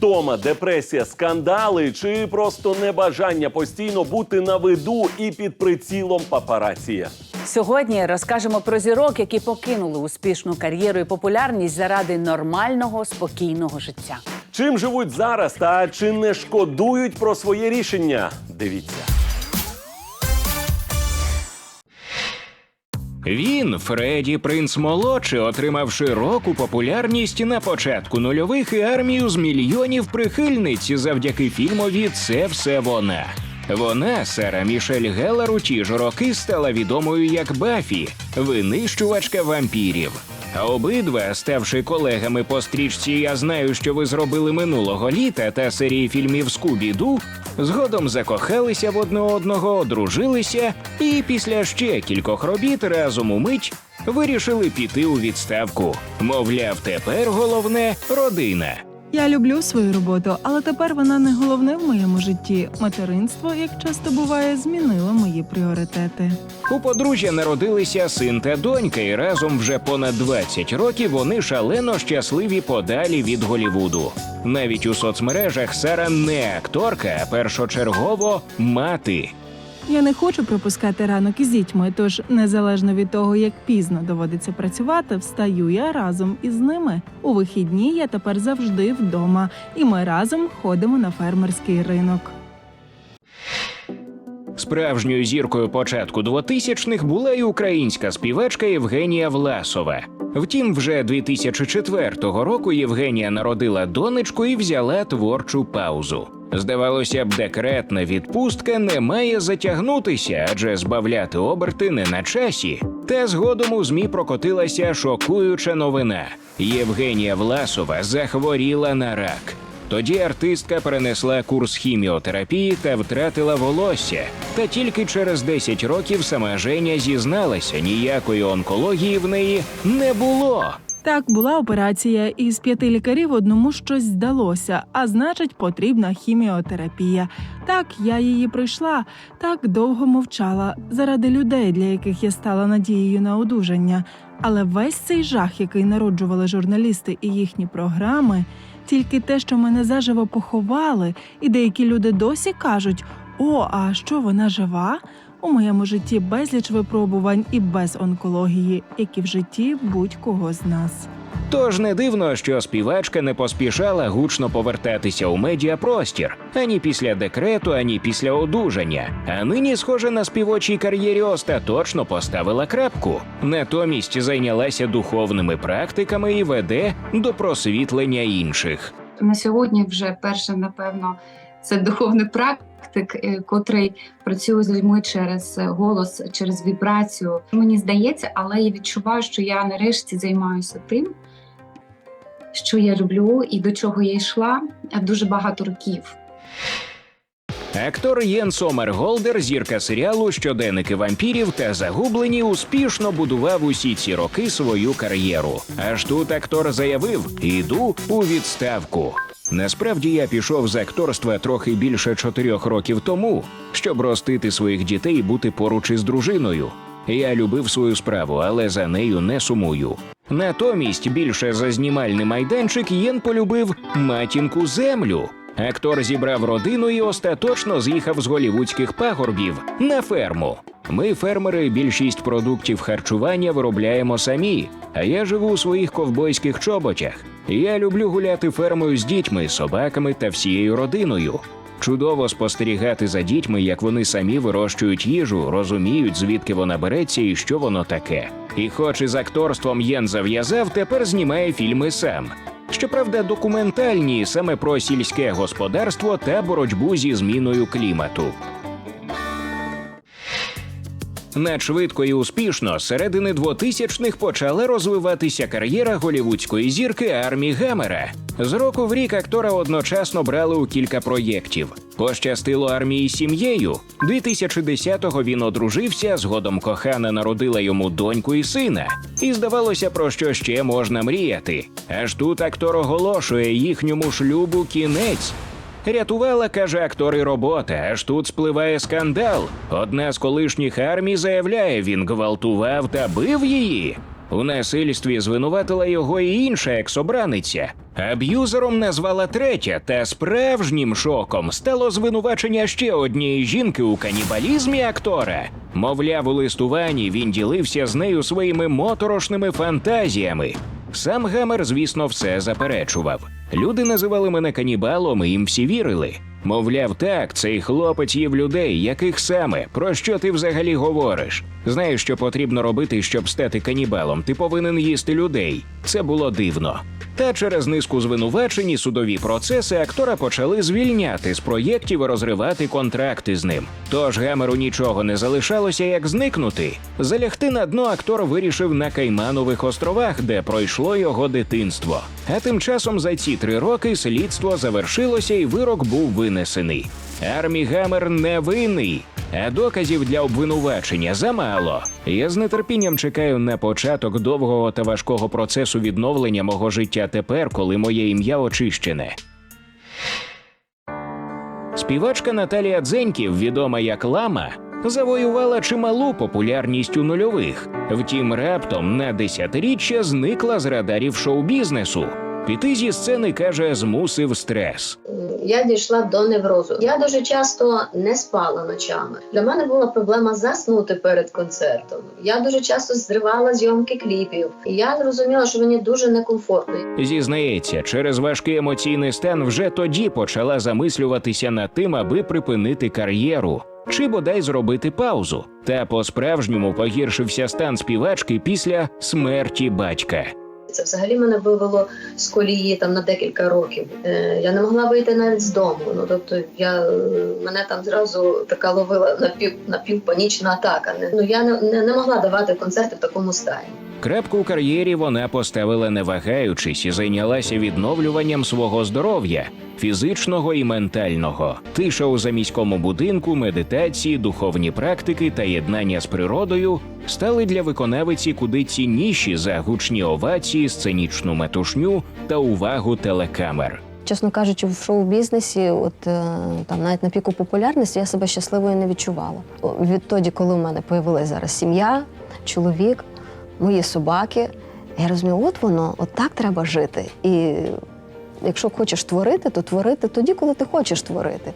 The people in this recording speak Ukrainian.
Втома, депресія, скандали чи просто небажання постійно бути на виду і під прицілом папарація. Сьогодні розкажемо про зірок, які покинули успішну кар'єру і популярність заради нормального спокійного життя. Чим живуть зараз та чи не шкодують про своє рішення? Дивіться. Він, Фредді Принц Молодший, отримав широку популярність на початку нульових і армію з мільйонів прихильниць завдяки фільмові Це все вона. Вона, Сара Мішель Геллер, у ті ж роки стала відомою як Бафі, винищувачка вампірів. А обидва, ставши колегами по стрічці Я знаю, що ви зробили минулого літа та серії фільмів Скубі-Ду, згодом закохалися в одне одного, одружилися і після ще кількох робіт разом у мить вирішили піти у відставку. Мовляв, тепер головне родина. Я люблю свою роботу, але тепер вона не головне в моєму житті. Материнство, як часто буває, змінило мої пріоритети. У подружжя народилися син та донька, і разом вже понад 20 років вони шалено щасливі подалі від Голівуду. Навіть у соцмережах Сара не акторка, а першочергово мати. Я не хочу пропускати ранок із дітьми, тож незалежно від того, як пізно доводиться працювати, встаю я разом із ними. У вихідні я тепер завжди вдома, і ми разом ходимо на фермерський ринок. Справжньою зіркою початку 2000-х була й українська співачка Євгенія Власова. Втім, вже 2004 року Євгенія народила донечку і взяла творчу паузу. Здавалося б, декретна відпустка не має затягнутися, адже збавляти оберти не на часі. Та згодом у змі прокотилася шокуюча новина: Євгенія Власова захворіла на рак. Тоді артистка перенесла курс хіміотерапії та втратила волосся. Та тільки через 10 років сама Женя зізналася, ніякої онкології в неї не було. Так, була операція, і з п'яти лікарів одному щось здалося, а значить, потрібна хіміотерапія. Так, я її пройшла, так довго мовчала заради людей, для яких я стала надією на одужання. Але весь цей жах, який народжували журналісти і їхні програми, тільки те, що мене заживо поховали, і деякі люди досі кажуть: о, а що вона жива? У моєму житті безліч випробувань і без онкології, як і в житті будь-кого з нас. Тож не дивно, що співачка не поспішала гучно повертатися у медіапростір ані після декрету, ані після одужання. А нині, схоже, на співочій кар'єрі остаточно поставила крапку. Натомість зайнялася духовними практиками і веде до просвітлення інших. на сьогодні вже перше, напевно, це духовний практик, е, котрий працює з людьми через е, голос, через вібрацію. Мені здається, але я відчуваю, що я нарешті займаюся тим, що я люблю і до чого я йшла дуже багато років. Актор Єн Сомер Голдер, зірка серіалу Щоденники вампірів та загублені, успішно будував усі ці роки свою кар'єру. Аж тут актор заявив: іду у відставку. Насправді я пішов з акторства трохи більше чотирьох років тому, щоб ростити своїх дітей і бути поруч із дружиною. Я любив свою справу, але за нею не сумую. Натомість більше за знімальний майданчик Єн полюбив матінку землю. Актор зібрав родину і остаточно з'їхав з голівудських пагорбів на ферму. Ми, фермери, більшість продуктів харчування виробляємо самі. А я живу у своїх ковбойських чоботях. Я люблю гуляти фермою з дітьми, собаками та всією родиною. Чудово спостерігати за дітьми, як вони самі вирощують їжу, розуміють, звідки вона береться і що воно таке. І хоч із акторством Єн зав'язав, тепер знімає фільми сам. Щоправда, документальні саме про сільське господарство та боротьбу зі зміною клімату. Надшвидко і успішно з середини 2000-х почала розвиватися кар'єра голівудської зірки Армі Гамера. З року в рік актора одночасно брали у кілька проєктів. Пощастило армії сім'єю. 2010-го він одружився, згодом кохана народила йому доньку і сина. І здавалося, про що ще можна мріяти. Аж тут актор оголошує їхньому шлюбу кінець. Рятувала, каже актор і робота, аж тут спливає скандал. Одна з колишніх армій заявляє, він гвалтував та бив її. У насильстві звинуватила його і інша екс-обраниця. Аб'юзером назвала третя, та справжнім шоком стало звинувачення ще однієї жінки у канібалізмі актора. Мовляв, у листуванні він ділився з нею своїми моторошними фантазіями. Сам Гамер, звісно, все заперечував. Люди називали мене канібалом, і їм всі вірили. Мовляв, так, цей хлопець їв людей, яких саме, про що ти взагалі говориш? Знаєш, що потрібно робити, щоб стати канібалом? Ти повинен їсти людей. Це було дивно. Та через низку звинувачень і судові процеси актора почали звільняти з проєктів і розривати контракти з ним. Тож Гамеру нічого не залишалося, як зникнути. Залягти на дно актор вирішив на Кайманових островах, де пройшло його дитинство. А тим часом за ці три роки слідство завершилося і вирок був винесений. Армі Гамер не винний. А доказів для обвинувачення замало. Я з нетерпінням чекаю на початок довгого та важкого процесу відновлення мого життя тепер, коли моє ім'я очищене. Співачка Наталія Дзеньків, відома як Лама, завоювала чималу популярність у нульових. Втім, раптом на десятиріччя зникла з радарів шоу-бізнесу. Піти зі сцени каже, змусив стрес. я дійшла до неврозу. Я дуже часто не спала ночами. Для мене була проблема заснути перед концертом. Я дуже часто зривала зйомки кліпів. І я зрозуміла, що мені дуже некомфортно. Зізнається, через важкий емоційний стан вже тоді почала замислюватися над тим, аби припинити кар'єру. Чи бодай зробити паузу, та по-справжньому погіршився стан співачки після смерті батька. Це взагалі мене вивело з колії там на декілька років. Е, я не могла вийти навіть з дому. Ну тобто, я е, мене там зразу така ловила напів напівпанічна атака. Ну я не, не, не могла давати концерти в такому стані. Крепку кар'єрі вона поставила не вагаючись і зайнялася відновлюванням свого здоров'я фізичного і ментального. Тиша у заміському будинку, медитації, духовні практики та єднання з природою стали для виконавиці куди цінніші за гучні овації, сценічну метушню та увагу телекамер. Чесно кажучи, в шоу-бізнесі, от е, там навіть на піку популярності, я себе щасливою не відчувала. Відтоді, коли в мене появилася зараз сім'я, чоловік, мої собаки, я розумію, от воно, от так треба жити. І якщо хочеш творити, то творити тоді, коли ти хочеш творити.